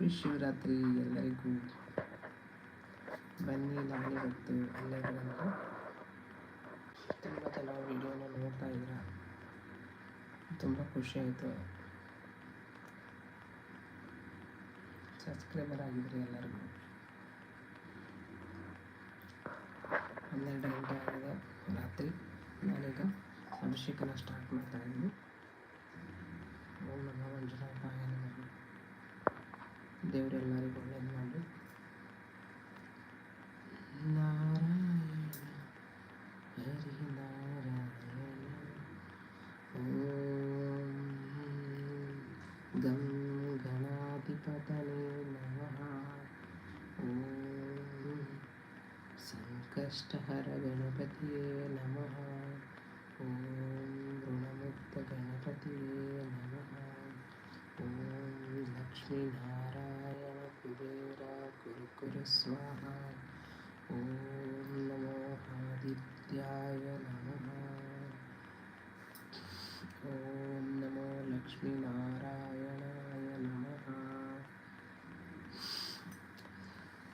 Happy Shivaratri ಎಲ್ಲರಿಗೂ ಬನ್ನಿ ನಾನಿವತ್ತು ಎಲ್ಲರಿಗೂ ತುಂಬ ಚೆನ್ನಾಗಿ ವಿಡಿಯೋನ ನೋಡ್ತಾ ಇದ್ದೀರ ತುಂಬ ಖುಷಿ ಆಯಿತು. ಸಬ್ಸ್ಕ್ರೈಬರ್ ಆಗಿದ್ರಿ ಎಲ್ಲರಿಗೂ. ಹನ್ನೆರಡು ಗಂಟೆ ಆಗಿದೆ ರಾತ್ರಿ. ನಾನೀಗ ಅಭಿಷೇಕನ ಸ್ಟಾರ್ಟ್ ಮಾಡ್ತಾ ಇದ್ದೀನಿ. ಓಂ ನಮ್ಮ ಮಂಜುನಾಥ. ನಮಃ దేవుడు ఎల్లారి గొల్లన్నాడు నారాయణ. హరి నారాయణ గం గణాధిపతనే నమ ఓం సంకష్టహర గణపతియే నమ. ఓం రుణముక్త గణపతియే నమ. ఓం లక్ష్మీ स्वाहा ॐ नमो आदित्याय नमः ॐ नमो लक्ष्मीनारायणाय नमः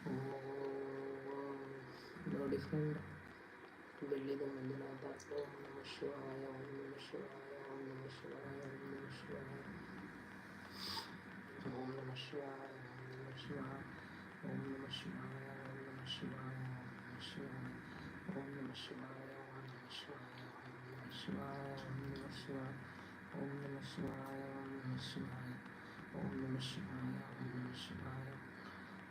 ॐ डिफ्रेण्ट् ಬೆಳ್ಳಿದ ಮಂಜುನಾಥ ಓಂ ನಮ ಶಿವಾಯ ಓಂ ನಮ ಶಿವಾಯ ಓಂ ನಮ ಶಿವಾಯ ಓಂ ನಮ ಶಿವಾಯ ಓಂ ನಮ ಶಿವಾಯ ಓಂ ನಮ ಶಿವಾಯ ಓಂ ನಮ ಶಿವಾಯ ಓಂ ನಮ ಶಿವಾಯ ಓಂ ನಮ ಶಿವಾಯ ಓಂ ನಮ ಶಿವಾಯ ಓಂ ನಮ ಶಿವಾಯ ಓಂ ನಮ ಶಿವಾಯ ಓಂ ನಮ ಶಿವಾಯ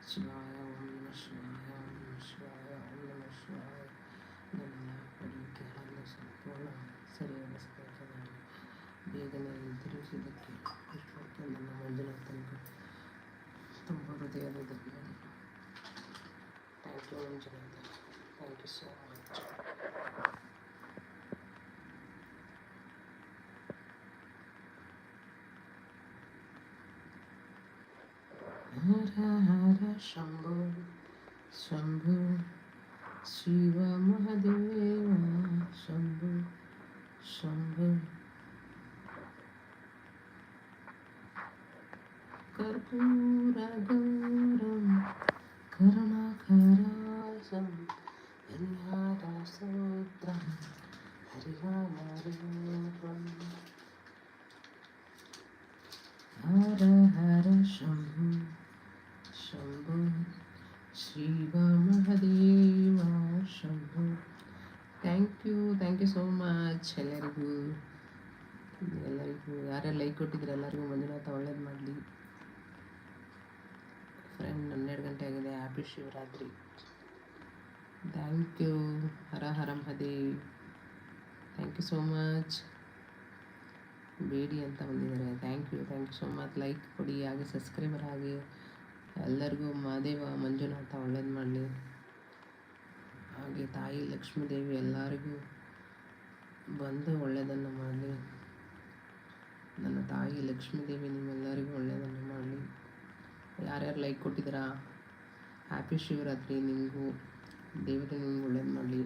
ಶಿವಾಯ ಓಂ ನಮ ಶಿವಾಯ ಓಂ ನಮ ಶಿವಾಯ ಓಂ ನಮ ಶಿವಾಯ ನನ್ನ ಪಡೆಯುತ್ತೆ ಹಣ್ಣು ಸಂಪೂರ್ಣ ಸರಿಯಾದ ಸ್ಪರ್ಶದಲ್ಲಿ ಬೇಗನೆ ಹಿಂತಿರುಗಿಸಿದ್ದಕ್ಕೆ ಇಷ್ಟೊತ್ತು ನನ್ನ ಮಂಜುನಾಥನಿಗೆ ತುಂಬ ಹೃದಯದ தெரிஞ்சுருந்தேன் thank you so much Hara Hara Shambho Shambho Shivaratri. Thank you. Hara Hara Mahadev. Thank you so much. ಬೇಡಿ ಅಂತ ಬಂದಿದ್ದಾರೆ. Thank you thank you so much. Like ಕೊಡಿ, ಹಾಗೆ ಸಬ್ಸ್ಕ್ರೈಬರ್ ಆಗಿ ಎಲ್ಲರಿಗೂ ಮಹದೇವ, ಮಂಜುನಾಥ ಒಳ್ಳೇದು ಮಾಡಲಿ. ಹಾಗೆ ತಾಯಿ ಲಕ್ಷ್ಮೀದೇವಿ ಎಲ್ಲರಿಗೂ ಬಂದು ಒಳ್ಳೆಯದನ್ನು ಮಾಡಲಿ. ನನ್ನ ತಾಯಿ ಲಕ್ಷ್ಮೀದೇವಿ, ನಿಮ್ಮೆಲ್ಲರಿಗೂ ಒಳ್ಳೆಯದನ್ನು ಮಾಡಲಿ. ಯಾರ್ಯಾರು ಲೈಕ್ ಕೊಟ್ಟಿದ್ದೀರಾ? ಹ್ಯಾಪಿ ಶಿವರಾತ್ರಿ ನಿಮಗೂ ದೇವತೆ ನಿಮ್ಗೆ ಒಳ್ಳೇದು ಮಾಡಲಿ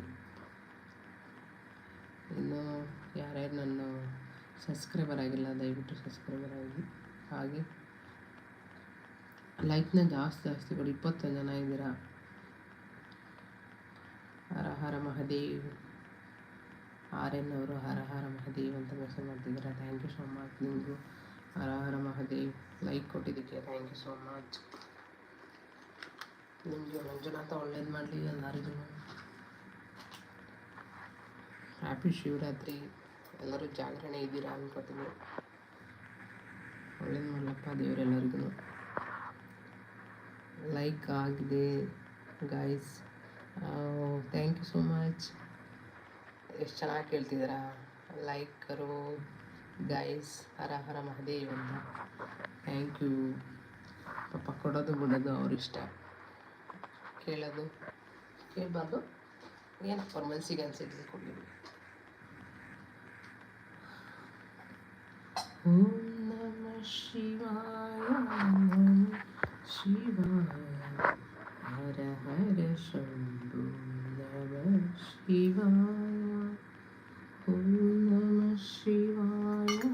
ಇನ್ನು ಯಾರ್ಯಾರು ನನ್ನ ಸಬ್ಸ್ಕ್ರೈಬರ್ ಆಗಿಲ್ಲ, ದಯವಿಟ್ಟು ಸಬ್ಸ್ಕ್ರೈಬರ್ ಆಗಿ. ಹಾಗೆ ಲೈಕ್ನ ಜಾಸ್ತಿ ಜಾಸ್ತಿ ಕೊಡಿ. ಇಪ್ಪತ್ತೊಂದು ಜನ ಇದ್ದೀರಾ? ಹರ ಹರ ಮಹದೇವ್. ಆರ್ ಎನ್ ಅವರು ಹರ ಹರ ಮಹದೇವ್ ಅಂತ ಮೆಸೇಜ್ ಮಾಡ್ತಿದ್ದೀರಾ? ಥ್ಯಾಂಕ್ ಯು ಸೋ ಮಚ್ ನಿಮಗೂ ಹರ ಹರ ಮಹದೇವ್. ಲೈಕ್ ಕೊಟ್ಟಿದ್ದಕ್ಕೆ ಥ್ಯಾಂಕ್ ಯು ಸೋ ಮಚ್ ನಿಮಗೆ ಮಂಜುನಾಥ ಒಳ್ಳೇದು ಮಾಡಲಿ ಎಲ್ಲರಿಗೂ ಹ್ಯಾಪಿ ಶಿವರಾತ್ರಿ. ಎಲ್ಲರೂ ಜಾಗರಣೆ ಇದ್ದೀರಾ ಅನ್ಕೋತೀನಿ. ಒಳ್ಳೇದು ಮಾಡಲಪ್ಪ ದೇವರೆಲ್ಲರಿಗೂ ಲೈಕ್ ಆಗಿದೆ guys thank you so much ಎಷ್ಟು ಚೆನ್ನಾಗಿ ಕೇಳ್ತಿದ್ದೀರಾ? ಲೈಕ್ ಗಾಯ್ಸ್ ಹರ ಹರ ಮಹದೇವ್ ಅಂತ. ಥ್ಯಾಂಕ್ ಯು ಪಾಪ ಕೊಡೋದು ಬಿಡೋದು ಅವ್ರ ಇಷ್ಟ helado. ¿Qué bando? Bien, forma el cigarro de comida. Namah Shivaya, Shivaya, Hara Hara Shambhu, Namah Shivaya, Namah Shivaya,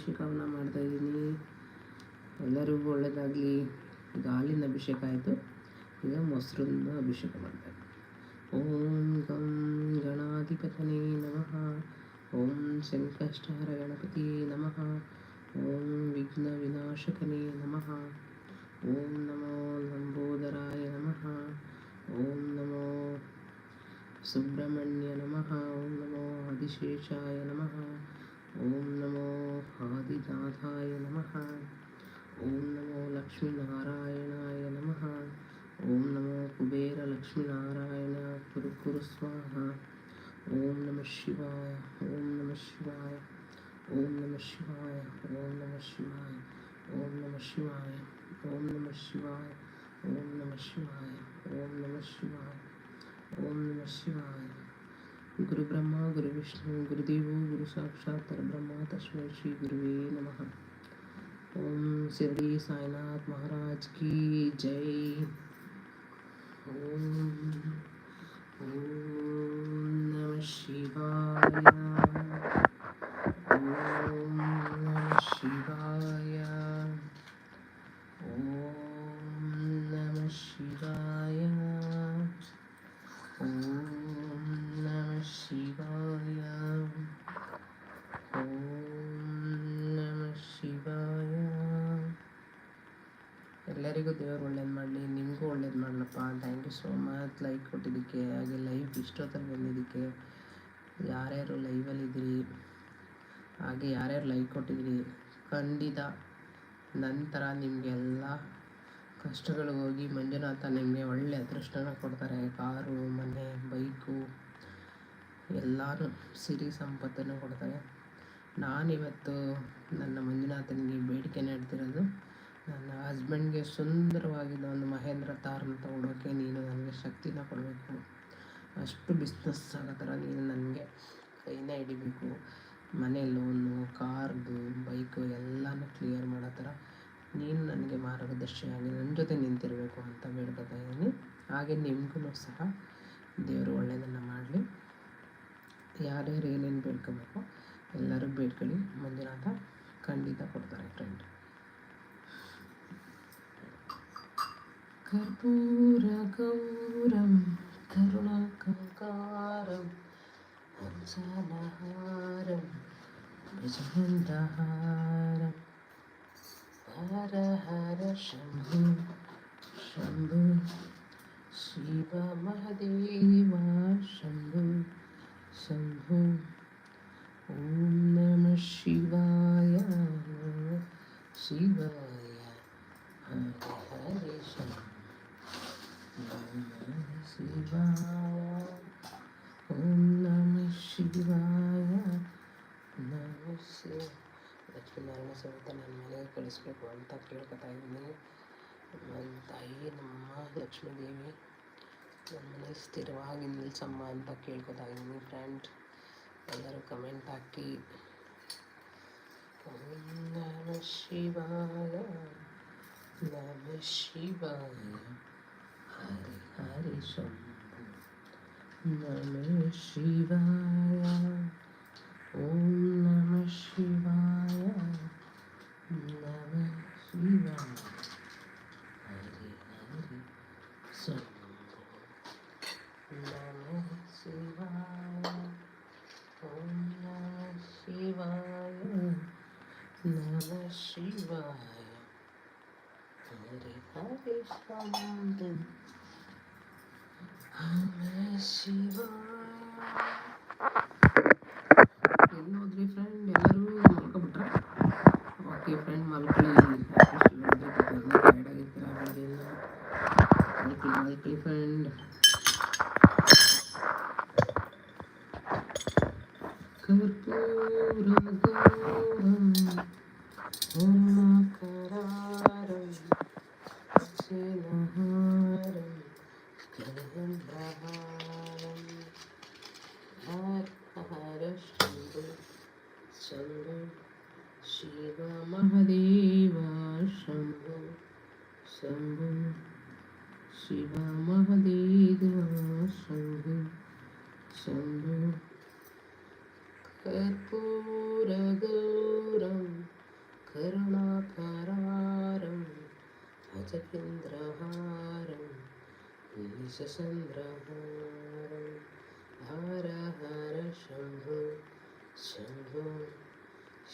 ಅಭಿಷೇಕವನ್ನು ಮಾಡ್ತಾಯಿದ್ದೀನಿ ಎಲ್ಲರಿಗೂ ಒಳ್ಳೆಯದಾಗಲಿ ಈಗ ಹಾಲಿನ ಅಭಿಷೇಕ ಆಯಿತು. ಈಗ ಮೊಸರನ್ನ ಅಭಿಷೇಕ ಮಾಡ್ತಾರೆ ಓಂ ಗಂ ಗಣಾಧಿಪತನೇ ನಮಃ. ಓಂ ಸಂಕಷ್ಟಹರ ಗಣಪತಿ ನಮಃ. ಓಂ ವಿಘ್ನ ವಿನಾಶಕನೇ ನಮಃ. ಓಂ ನಮೋ ಲಂಬೋದರಾಯ ನಮಃ. ಓಂ ನಮೋ ಸುಬ್ರಹ್ಮಣ್ಯ ನಮಃ. ಓಂ ನಮೋ ಆದಿಶೇಷಾಯ ನಮಃ. ಓಂ ನಮೋ ಆದಿನಾಥಾಯ ನಮಃ ಓಂ ನಮೋ ಲಕ್ಷ್ಮೀನಾರಾಯಣಾಯ ನಮಃ ಓಂ ನಮೋ ಕುಬೇರ ಲಕ್ಷ್ಮೀನಾರಾಯಣ ಕುರು ಕುರು ಸ್ವಾಹ ಓಂ ನಮಃ ಶಿವಾಯ ಓಂ ನಮಃ ಶಿವಾಯ ಓಂ ನಮಃ ಶಿವಾಯ ಓಂ ನಮಃ ಶಿವಾಯ ಓಂ ನಮಃ ಶಿವಾಯ ಓಂ ನಮಃ ಶಿವಾಯ ಓಂ ನಮಃ ಶಿವಾಯ ಓಂ ನಮಃ ಶಿವಾಯ ಓಂ गुरु ब्रह्मा गुरु विष्णु गुरुदेव गुरु साक्षात परब्रह्मा, तस्मै श्री गुरुवे नम। ओम शिरडी साईनाथ महाराज की जय। ओम ओम नमः शिवाय। ಲೈವ್ ಯಾರು ಬಂದಿದ್ದಕ್ಕೆ ಯಾರ್ಯಾರು ಲೈವಲ್ಲಿದ್ದೀರಿ ಹಾಗೆ ಯಾರ್ಯಾರು ಲೈಕ್ ಕೊಟ್ಟಿದ್ದೀರಿ ಖಂಡಿತ ನಂತರ ನಿಮಗೆಲ್ಲ ಕಷ್ಟಗಳು ಹೋಗಿ ಮಂಜುನಾಥ ನಿಮಗೆ ಒಳ್ಳೆ ಅದೃಷ್ಟನ ಕೊಡ್ತಾರೆ. ಕಾರು, ಮನೆ ಬೈಕು ಎಲ್ಲನೂ ಸಿರಿ ಸಂಪತ್ತನ್ನು ಕೊಡ್ತಾರೆ. ನಾನಿವತ್ತು ನನ್ನ ಮಂಜುನಾಥನಿಗೆ ಬೇಡಿಕೆ ನೀಡ್ತಿರೋದು ನನ್ನ ಹಸ್ಬೆಂಡ್ಗೆ ಸುಂದರವಾಗಿದ್ದ ಒಂದು ಮಹೇಂದ್ರ ತಾರನ್ನು ತಗೊಳೋಕ್ಕೆ ನೀನು ನನಗೆ ಶಕ್ತಿನ ಕೊಡಬೇಕು. ಅಷ್ಟು ಬಿಸ್ನೆಸ್ ಆಗೋ ಥರ ನೀನು ನನಗೆ ಕೈನ ಹಿಡಿಬೇಕು ಮನೆ ಲೋನು ಕಾರ್ದು ಬೈಕು ಎಲ್ಲನೂ ಕ್ಲಿಯರ್ ಮಾಡೋ ಥರ ನೀನು ನನಗೆ ಮಾರ್ಗದರ್ಶಿಯಾಗಿ ನನ್ನ ಜೊತೆ ನಿಂತಿರಬೇಕು ಅಂತ ಬೇಡ್ಕೊತಾ ಇದ್ದೀನಿ ಹಾಗೆ ನಿಮಗೂ ಸಹ ದೇವರು ಒಳ್ಳೆಯದನ್ನು ಮಾಡಲಿ ಯಾರ್ಯಾರು ಏನೇನು ಬೇಡ್ಕೋಬೇಕು ಎಲ್ಲರೂ ಬೇಡ್ಕೊಳ್ಳಿ ಮಂಜುನಾಥ ಖಂಡಿತ ಕೊಡ್ತಾರೆ ಫ್ರೆಂಡ್ कर्पूरगौरं കരുണാകാരം ഹംസനഹാരം ബ്രജമന്ദഹാരം ഹരഹര ശംഭു ശംഭു ശിവ മഹദേവ ശംഭു ശംഭു ഓം നമ ശിവായ ശിവായ ഹര ഹര ശംഭു ಓಂ ನಮ ಶಿವಾಯ ನಮ ಶಿವ ಲಕ್ಷ್ಮೀನಾರಾಯಣ ಸಮೇತ ನನ್ನ ಮನೆಗೆ ಕಳಿಸ್ಬೇಕು ಅಂತ ಕೇಳ್ಕೊತಾ ಇದ್ದೀನಿ ನನ್ನ ತಾಯಿ ನಮ್ಮ ಲಕ್ಷ್ಮೀದೇವಿ ನನ್ನ ಮನೆ ಸ್ಥಿರವಾಗಿ ನಿಲ್ಸಮ್ಮ ಅಂತ ಕೇಳ್ಕೊತಾ ಇದ್ದೀನಿ ಫ್ರೆಂಡ್ ಎಲ್ಲರೂ ಕಮೆಂಟ್ ಹಾಕಿ ಓಂ ನಮ ಶಿವಾಯ ನಮ ಶಿವಾಯ Hare Shambhu Namah Shivaya Om Namah Shivaya Namah Shivaya Hare Hare Shambhu Namah Shivaya Om Namah Shivaya Namah Shivaya Hare Hare Shambhu Shiva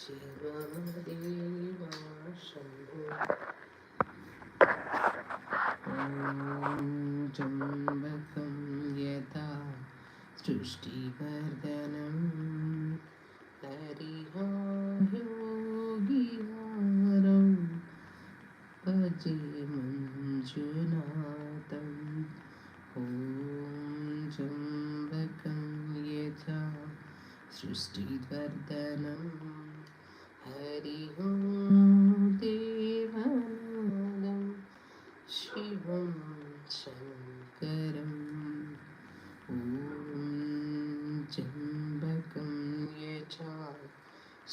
शिवमदेवा Shambho ॐ जम्बकं यथा सृष्टिवर्धनं शिवं शङ्करम् ॐ जम्बकं यचा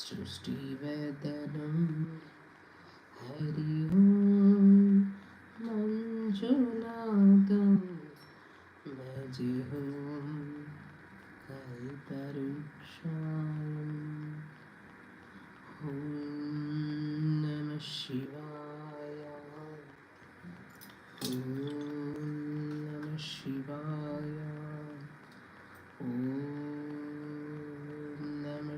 सृष्टिवदनं हरि ॐ मञ्जुनाथं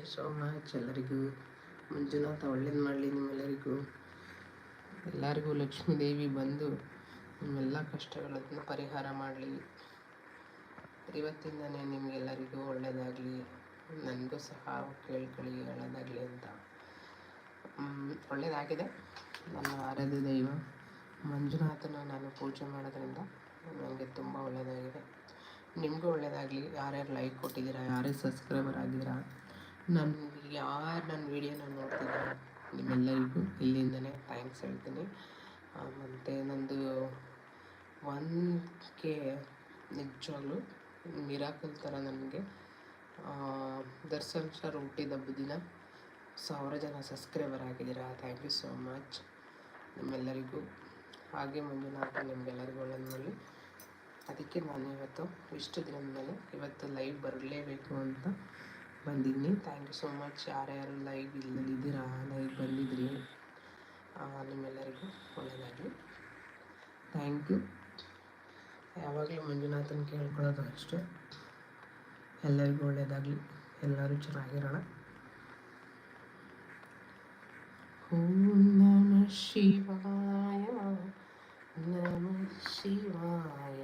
Thank you so much ಎಲ್ಲರಿಗೂ. ಮಂಜುನಾಥ, ಒಳ್ಳೇದು ಮಾಡಲಿ ನಿಮ್ಮೆಲ್ಲರಿಗೂ. ಎಲ್ಲರಿಗೂ ಲಕ್ಷ್ಮೀ ದೇವಿ ಬಂದು ನಿಮ್ಮೆಲ್ಲ ಕಷ್ಟಗಳನ್ನು ಪರಿಹಾರ ಮಾಡಲಿ. ಇವತ್ತಿಂದನೇ ನಿಮಗೆಲ್ಲರಿಗೂ ಒಳ್ಳೆಯದಾಗಲಿ ನನಗೂ ಸಹ ಕೇಳ್ಕೊಳ್ಳಿ ಒಳ್ಳೆಯದಾಗಲಿ ಅಂತ. ಒಳ್ಳೆಯದಾಗಿದೆ ನನ್ನ ಆರಾಧ್ಯ ದೈವ. ಮಂಜುನಾಥನ ನಾನು ಪೂಜೆ ಮಾಡೋದ್ರಿಂದ ನನಗೆ ತುಂಬ ಒಳ್ಳೆಯದಾಗಿದೆ ನಿಮಗೂ ಒಳ್ಳೆಯದಾಗಲಿ ಯಾರ್ಯಾರು ಲೈಕ್ ಕೊಟ್ಟಿದ್ದೀರಾ ಯಾರೇ ಸಬ್ಸ್ಕ್ರೈಬರ್ ಆಗಿದ್ದೀರಾ ನನ್ನ ಯಾರು ನನ್ನ ವೀಡಿಯೋನ ನೋಡ್ತಿದ್ದೀನಿ ನಿಮ್ಮೆಲ್ಲರಿಗೂ ಇಲ್ಲಿಂದನೇ ಥ್ಯಾಂಕ್ಸ್ ಹೇಳ್ತೀನಿ. ಮತ್ತು ನಂದು ಒನ್ ಕೆ ನಿಜವಾಗ್ಲೂ ಮಿರಾಕಲ್ ಥರ ನನಗೆ ದರ್ಶನ್ ಸರ್ ಹುಟ್ಟಿದ ದಿನ ಸಾವಿರ ಜನ ಸಬ್ಸ್ಕ್ರೈಬರ್ ಆಗಿದ್ದೀರಾ? ಥ್ಯಾಂಕ್ ಯು ಸೋ ಮಚ್ ನಿಮ್ಮೆಲ್ಲರಿಗೂ. ಹಾಗೆ ಮಂಜುನಾಥ ನಿಮಗೆಲ್ಲರಿಗೂ ಒಳ್ಳೇದು ಮಾಡಲಿ ಅದಕ್ಕೆ ನಾನು ಇವತ್ತು ಇಷ್ಟು ದಿನದ ಮೇಲೆ ಇವತ್ತು ಲೈವ್ ಬರಲೇಬೇಕು ಅಂತ ಬಂದಿದ್ದೀನಿ ಥ್ಯಾಂಕ್ ಯು ಸೋ ಮಚ್ ಯಾರ್ಯಾರು ಲೈವ್ ಇಲ್ಲದಿದ್ದೀರಾ? ಲೈವ್ ಬಂದಿದ್ರಿ. ಆ, ನಿಮ್ಮೆಲ್ಲರಿಗೂ ಒಳ್ಳೆಯದಾಗಲಿ ಥ್ಯಾಂಕ್ ಯು ಯಾವಾಗಲೂ ಮಂಜುನಾಥನ ಕೇಳ್ಕೊಳ್ಳೋದು ಅಷ್ಟೇ. ಎಲ್ಲರಿಗೂ ಒಳ್ಳೆಯದಾಗಲಿ ಎಲ್ಲರೂ ಚೆನ್ನಾಗಿರೋಣ. ಓಂ ನಮಃ ಶಿವಾಯ. ನಮಃ ಶಿವಾಯ.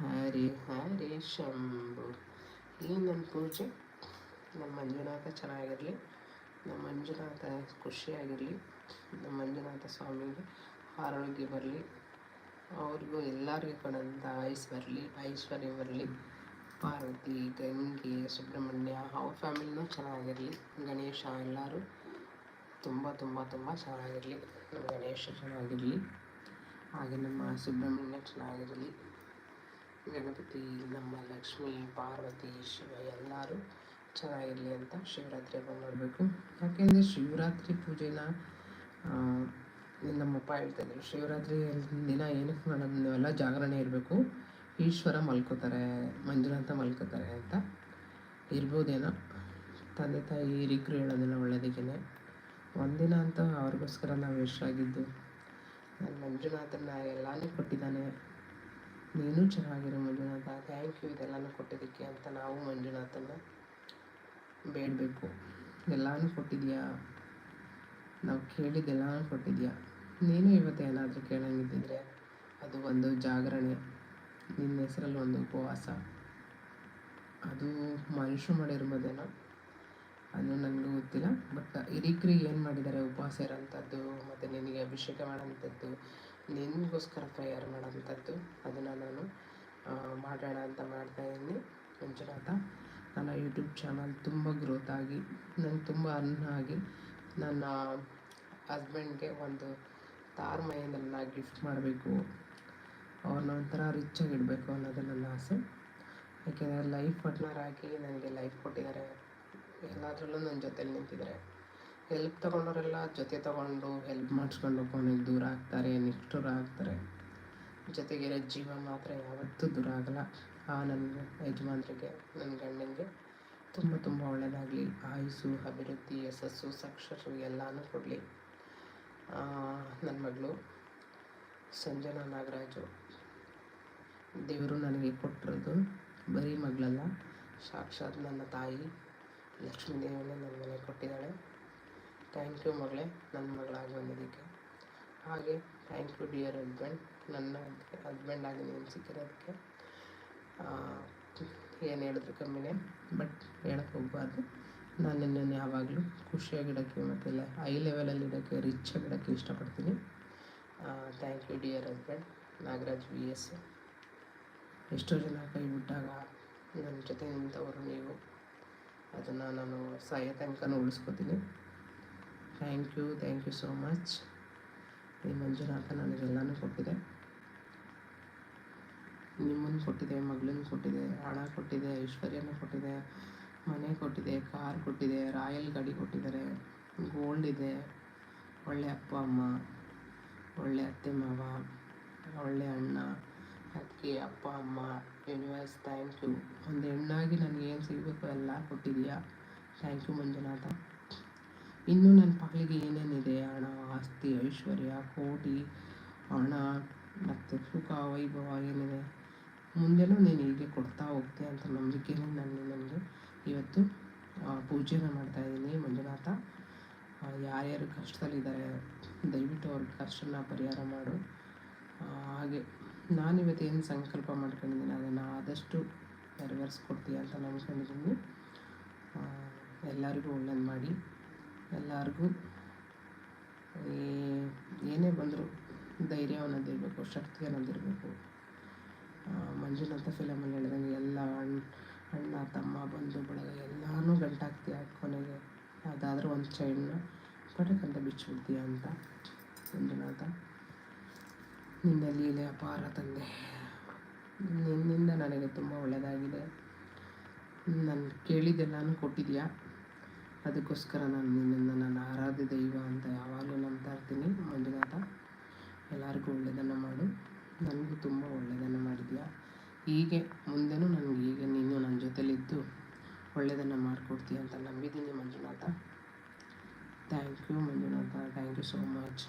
ಹರಿ ಹರಿ ಶಂಭು. ಈ ನನ್ನ ಪೂಜೆ? ನಮ್ಮ ಮಂಜುನಾಥ ಚೆನ್ನಾಗಿರಲಿ. ನಮ್ಮ ಮಂಜುನಾಥ ಖುಷಿಯಾಗಿರಲಿ. ನಮ್ಮ ಮಂಜುನಾಥ ಸ್ವಾಮಿಗೆ ಆರೋಗ್ಯ ಬರಲಿ. ಅವ್ರಿಗೂ ಎಲ್ಲರಿಗೂ ಕೊಡೋಂಥ ಆಯುಸ್ ಬರಲಿ, ಐಶ್ವರ್ಯ ಬರಲಿ. ಪಾರ್ವತಿ, ಗಂಗೆ, ಸುಬ್ರಹ್ಮಣ್ಯ ಅವ್ರ ಫ್ಯಾಮಿಲಿನೂ ಚೆನ್ನಾಗಿರಲಿ. ಗಣೇಶ ಎಲ್ಲರೂ ತುಂಬ ತುಂಬ ತುಂಬ ಚೆನ್ನಾಗಿರಲಿ. ನಮ್ಮ ಗಣೇಶ ಚೆನ್ನಾಗಿರಲಿ. ಹಾಗೆ ನಮ್ಮ ಸುಬ್ರಹ್ಮಣ್ಯ ಚೆನ್ನಾಗಿರಲಿ. ಗಣಪತಿ, ನಮ್ಮ ಲಕ್ಷ್ಮಿ, ಪಾರ್ವತಿ, ಶಿವ ಎಲ್ಲರೂ ಚೆನ್ನಾಗಿರಲಿ ಅಂತ ಶಿವರಾತ್ರಿ ಹಬ್ಬ ಮಾಡಬೇಕು. ಯಾಕೆಂದರೆ ಶಿವರಾತ್ರಿ ಪೂಜೆನ ನಮ್ಮಪ್ಪ ಹೇಳ್ತಾ ಇದ್ರು. ಶಿವರಾತ್ರಿ ದಿನ ಏನಕ್ಕೆ ಮಾಡೋದು ನೀವೆಲ್ಲ ಜಾಗರಣೆ ಇರಬೇಕು? ಈಶ್ವರ ಮಲ್ಕೋತಾರೆ, ಮಂಜುನಾಥ ಮಲ್ಕೋತಾರೆ ಅಂತ. ಇರ್ಬೋದೇನೋ. ತಂದೆ ತಾಯಿ ಹಿರಿಕರು ಹೇಳೋದಿಲ್ಲ ಒಳ್ಳೇದಕ್ಕೇ ಒಂದಿನ ಅಂತ ಅವ್ರಿಗೋಸ್ಕರ ನಾವು ಎಷ್ಟಾಗಿದ್ದು ನನ್ನ ಮಂಜುನಾಥನ ಎಲ್ಲನೂ ಕೊಟ್ಟಿದ್ದಾನೆ. ನೀನು ಚೆನ್ನಾಗಿರೋ ಮಂಜುನಾಥ. ಥ್ಯಾಂಕ್ ಯು ಇದೆಲ್ಲನೂ ಕೊಟ್ಟಿದ್ದಕ್ಕೆ ಅಂತ ನಾವು ಮಂಜುನಾಥನ ಬೇಡಬೇಕು. ಎಲ್ಲನೂ ಕೊಟ್ಟಿದೆಯಾ? ನಾವು ಕೇಳಿದ್ದೆಲ್ಲನೂ ಕೊಟ್ಟಿದೆಯಾ? ನೀನು ಇವತ್ತು ಏನಾದರೂ ಕೇಳಂಗಿದ್ದಿದ್ರೆ ಅದು ಒಂದು ಜಾಗರಣೆ. ನಿನ್ನ ಹೆಸರಲ್ಲಿ ಒಂದು ಉಪವಾಸ. ಅದು ಮನುಷ್ಯರು ಮಾಡಿರ್ಬೋದೇನೋ? ಅದು ನನಗೂ ಗೊತ್ತಿಲ್ಲ. ಬಟ್ ಹಿರಿಕರಿಗೆ ಏನು ಮಾಡಿದ್ದಾರೆ ಉಪವಾಸ ಇರೋಂಥದ್ದು, ಮತ್ತು ನಿನಗೆ ಅಭಿಷೇಕ ಮಾಡೋಂಥದ್ದು, ನಿನಗೋಸ್ಕರ ಪ್ರೇಯರ್ ಮಾಡೋಂಥದ್ದು, ಅದನ್ನು ನಾನು ಮಾಡೋಣ ಅಂತ ಮಾಡ್ತಾಯಿದ್ದೀನಿ ಮಂಜುನಾಥ ನನ್ನ ಯೂಟ್ಯೂಬ್ ಚಾನಲ್ ತುಂಬ ಗ್ರೋತ್ ಆಗಿ, ನಂಗೆ ತುಂಬ ಅರ್ನ್ ಆಗಿ, ನನ್ನ ಹಸ್ಬೆಂಡ್ಗೆ ಒಂದು ತಾರ್ ಮನೆಯನ್ನ ಗಿಫ್ಟ್ ಮಾಡಬೇಕು, ಅವ್ರನ್ನ ಒಂಥರ ರಿಚ್ ಆಗಿಡಬೇಕು ಅನ್ನೋದು ನನ್ನ ಆಸೆ. ಯಾಕೆಂದರೆ ಲೈಫ್ ಪಾರ್ಟ್ನರ್ ಆಗಿ ನನಗೆ ಲೈಫ್ ಕೊಟ್ಟಿದ್ದಾರೆ. ಎಲ್ಲದರಲ್ಲೂ ನನ್ನ ಜೊತೆಲಿ ನಿಂತಿದ್ದಾರೆ. ಹೆಲ್ಪ್ ತೊಗೊಂಡವರೆಲ್ಲ ಜೊತೆ ತೊಗೊಂಡು ಹೆಲ್ಪ್ ಮಾಡಿಸ್ಕೊಂಡು ಕೊನೆಗೆ ದೂರ ಆಗ್ತಾರೆ, ನಿಷ್ಠುರ ಆಗ್ತಾರೆ. ಜೊತೆಗಿರೋ ಜೀವ ಮಾತ್ರ ಯಾವತ್ತೂ ದೂರ ಆಗಲ್ಲ. ಆ ನನ್ನ ಯಜಮಾನ್ರಿಗೆ, ನನ್ನ ಗಂಡನಿಗೆ ತುಂಬ ತುಂಬ ಒಳ್ಳೆಯದಾಗಲಿ ಆಯುಸ್ಸು ಅಭಿವೃದ್ಧಿ, ಯಶಸ್ಸು ಸಾಕ್ಷರು ಎಲ್ಲನೂ ಕೊಡಲಿ. ನನ್ನ ಮಗಳು ಸಂಜನಾ ನಾಗರಾಜು. ದೇವರು ನನಗೆ ಕೊಟ್ಟಿರೋದು ಬರೀ ಮಗಳಲ್ಲ, ಸಾಕ್ಷಾತ್ ನನ್ನ ತಾಯಿ. ಲಕ್ಷ್ಮೀ ದೇವನೇ ನನ್ನ ಮನೆ ಕೊಟ್ಟಿದ್ದಾಳೆ. ಥ್ಯಾಂಕ್ ಯು ಮಗಳೇ ನನ್ನ ಮಗಳಾಗಿ ಬಂದಿದ್ದಕ್ಕೆ. ಹಾಗೆ ಥ್ಯಾಂಕ್ ಯು ಡಿಯರ್ ಹಸ್ಬೆಂಡ್. ನನ್ನ ಹಸ್ಬೆಂಡ್ ಆಗಿ ನೀನು ಸಿಕ್ಕಿರೋದಕ್ಕೆ ಏನು ಹೇಳಿದ್ರು ಕಮ್ಮಿನೇ ಬಟ್ ಹೇಳಕ್ಕೆ ಹೋಗ್ಬಾರ್ದು. ನಾನು ನಿನ್ನನ್ನು ಯಾವಾಗಲೂ ಖುಷಿಯಾಗಿಡೋಕ್ಕೆ ಮತ್ತು ಹೈ ಲೆವೆಲಲ್ಲಿ ಇಡೋಕ್ಕೆ ರಿಚ್ ಆಗಿಡೋಕ್ಕೆ ಇಷ್ಟಪಡ್ತೀನಿ. Thank you dear husband Nagaraj V S ಎಷ್ಟೋ ಜನ ಕೈ ಬಿಟ್ಟಾಗ ನನ್ನ ಜೊತೆ ನಿಂತವರು ನೀವು. ಅದನ್ನು ನಾನು ಸಹಾಯ ತನಕನೂ ಉಳಿಸ್ಕೊತೀನಿ. Thank you thank you so much ಈ ಮಂಜುನಾಥ ನನಗೆಲ್ಲನೂ ಕೊಟ್ಟಿದೆ. ನಿಮ್ಮನ್ನು ಕೊಟ್ಟಿದೆ, ಮಗಳನ್ನು ಕೊಟ್ಟಿದೆ, ಹಣ ಕೊಟ್ಟಿದೆ, ಐಶ್ವರ್ಯನ ಕೊಟ್ಟಿದೆ, ಮನೆ ಕೊಟ್ಟಿದೆ, ಕಾರ್ ಕೊಟ್ಟಿದೆ, ರಾಯಲ್ ಗಾಡಿ ಕೊಟ್ಟಿದ್ದಾರೆ ಗೋಲ್ಡ್ ಇದೆ, ಒಳ್ಳೆ ಅಪ್ಪ, ಅಮ್ಮ, ಒಳ್ಳೆ ಅತ್ತೆ, ಮಾವ, ಒಳ್ಳೆ ಅಣ್ಣ ಅದಕ್ಕೆ ಅಪ್ಪ, ಅಮ್ಮ ಯೂನಿವರ್ಸ್ ಥ್ಯಾಂಕ್ ಯು ಒಂದು ಹೆಣ್ಣಾಗಿ ಏನು ಸಿಗಬೇಕು ಎಲ್ಲ ಕೊಟ್ಟಿದೆಯಾ ಥ್ಯಾಂಕ್ ಯು ಮಂಜುನಾಥ. ಇನ್ನೂ ನನ್ನ ಪಾಲಿಗೆ ಏನೇನಿದೆ? ಹಣ, ಆಸ್ತಿ, ಐಶ್ವರ್ಯ, ಕೋಟಿ, ಹಣ, ಮತ್ತು ಸುಖ, ವೈಭವ ಏನಿದೆ? ಮುಂದೆನೂ ನೀನು ಹೀಗೆ ಕೊಡ್ತಾ ಹೋಗ್ತೀಯ ಅಂತ ನಂಬಿಕೆಯಲ್ಲಿ ನಾನು ನನಗೆ ಇವತ್ತು ಪೂಜೆನ ಮಾಡ್ತಾ ಇದ್ದೀನಿ ಮಂಜುನಾಥ. ಯಾರ್ಯಾರು ಕಷ್ಟದಲ್ಲಿದ್ದಾರೆ, ದಯವಿಟ್ಟು ಅವ್ರ ಕಷ್ಟನ ಪರಿಹಾರ ಮಾಡು. ಹಾಗೆ ನಾನು ಇವತ್ತು ಏನು ಸಂಕಲ್ಪ ಮಾಡ್ಕೊಂಡಿದ್ದೀನಿ, ಅದನ್ನು ಆದಷ್ಟು ನೆರವೇರಿಸ್ಕೊಡ್ತೀಯ ಅಂತ ನಂಬ್ಕೊಂಡಿದ್ದೀನಿ. ಎಲ್ಲರಿಗೂ ಒಳ್ಳೇದು ಮಾಡಿ. ಎಲ್ಲರಿಗೂ ಏನೇ ಬಂದರೂ ಧೈರ್ಯ ಅನ್ನೋದಿರಬೇಕು, ಶಕ್ತಿ ಅನ್ನೋದಿರಬೇಕು. ಮಂಜುನಾಥ ಫಿಲಮಲ್ಲಿ ಹೇಳಿದಂಗೆ ಎಲ್ಲ ಅಣ್ಣ ಅಣ್ಣ, ತಮ್ಮ, ಬಂಧು, ಬಳಗ ಎಲ್ಲನೂ ಗಂಟಾಕ್ತೀಯ ಕೊನೆಗೆ. ಯಾವುದಾದ್ರೂ ಒಂದು ಚೈನ್ನ ಪಟಕಂತ ಬಿಚ್ಚಿಬಿಡ್ತೀಯ ಅಂತ ಮಂಜುನಾಥ. ನಿನ್ನ ಲೀಲೆ ಅಪಾರ ತಂದೆ. ನಿನ್ನಿಂದ ನನಗೆ ತುಂಬ ಒಳ್ಳೆಯದಾಗಿದೆ ನಾನು ಕೇಳಿದ್ದೆಲ್ಲನೂ ಕೊಟ್ಟಿದ್ಯಾ? ಅದಕ್ಕೋಸ್ಕರ ನಾನು ನಿನ್ನನ್ನು ನನ್ನ ಆರಾಧ್ಯ ದೈವ ಅಂತ ಯಾವಾಗಲೂ ನಂಬ್ತಾ ಇರ್ತೀನಿ ಮಂಜುನಾಥ. ಎಲ್ಲರಿಗೂ ಒಳ್ಳೆಯದನ್ನು ಮಾಡು. ನನಗೂ ತುಂಬ ಒಳ್ಳೆಯದನ್ನು ಮಾಡಿದ್ಯಾ? ಹೀಗೆ ಮುಂದೆನೂ ನನಗೆ ಹೀಗೆ ನೀನು ನನ್ನ ಜೊತೆಲಿದ್ದು ಒಳ್ಳೆಯದನ್ನು ಮಾಡಿಕೊಡ್ತೀಯ ಅಂತ ನಂಬಿದ್ದೀನಿ Manjunatha. Thank you Manjunatha. Thank you so much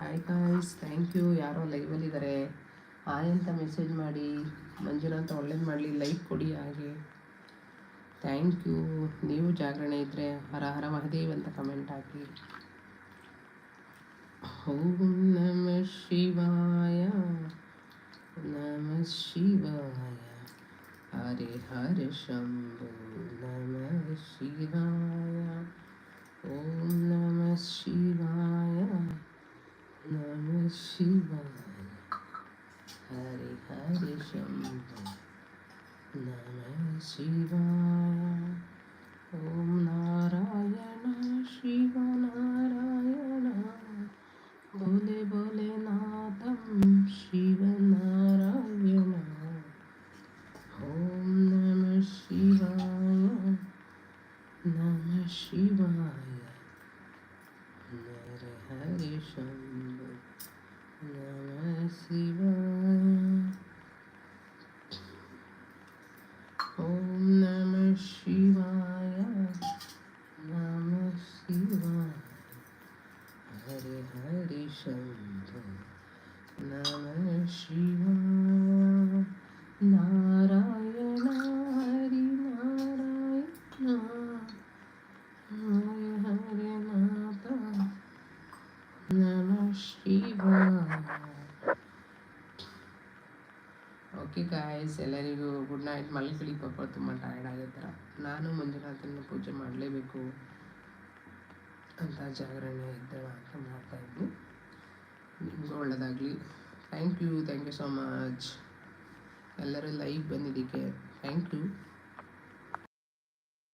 hi guys thank you ಯಾರೋ ಲೈವಲ್ಲಿದ್ದಾರೆ ಹಾಯ್ ಅಂತ ಮೆಸೇಜ್ ಮಾಡಿ. ಮಂಜುನಾಥ ಒಳ್ಳೇದು ಮಾಡಲಿ ಲೈಕ್ ಕೊಡಿ ಹಾಗೆ. ಥ್ಯಾಂಕ್ ಯು ನೀವು ಜಾಗರಣೆ ಇದ್ದರೆ ಹರ ಹರ ಮಹದೇವ್ ಅಂತ ಕಮೆಂಟ್ ಹಾಕಿ. ಓಂ ನಮ ಶಿವಾಯ. ನಮ ಶಿವಾಯ ಹರೆ ಹರ ಶಂಭು ನಮ ಶಿವಾಯ ಓಂ ನಮ ಶಿವಾಯ ನಮ ಶಿವಾಯ ಹರೆ ಹರ ಶಂಭು ನಮ ಶಿವಾಯ ಓಂ ನಮ ಶಿವಾಯ ನಾರಾಯಣ, ಹರಿ ನಾರಾಯಣ ಹರಿ ಹರಿ ಮಾತ ನಮ ಓಕೆ ಗಾಯ್ಸ್ ಎಲ್ಲರಿಗೂ ಗುಡ್ ನೈಟ್ ಮಲ್ಕೊಳ್ಳಿ ಪಾಪ ತುಂಬ ಟಯರ್ಡ್ ಆಗಿರ್ತಾರೆ. ನಾನು ಮಂಜುನಾಥನ ಪೂಜೆ ಮಾಡಲೇಬೇಕು ಅಂತ ಜಾಗರಣೆ ಇದ್ದಾಳ ಅಂತ ಮಾಡ್ತಾಯಿದ್ವಿ ನಿಮಗೂ ಒಳ್ಳೆಯದಾಗಲಿ thank you thank you so much ಎಲ್ಲರೂ ಲೈವ್ ಬಂದಿದ್ದಕ್ಕೆ ಥ್ಯಾಂಕ್ ಯು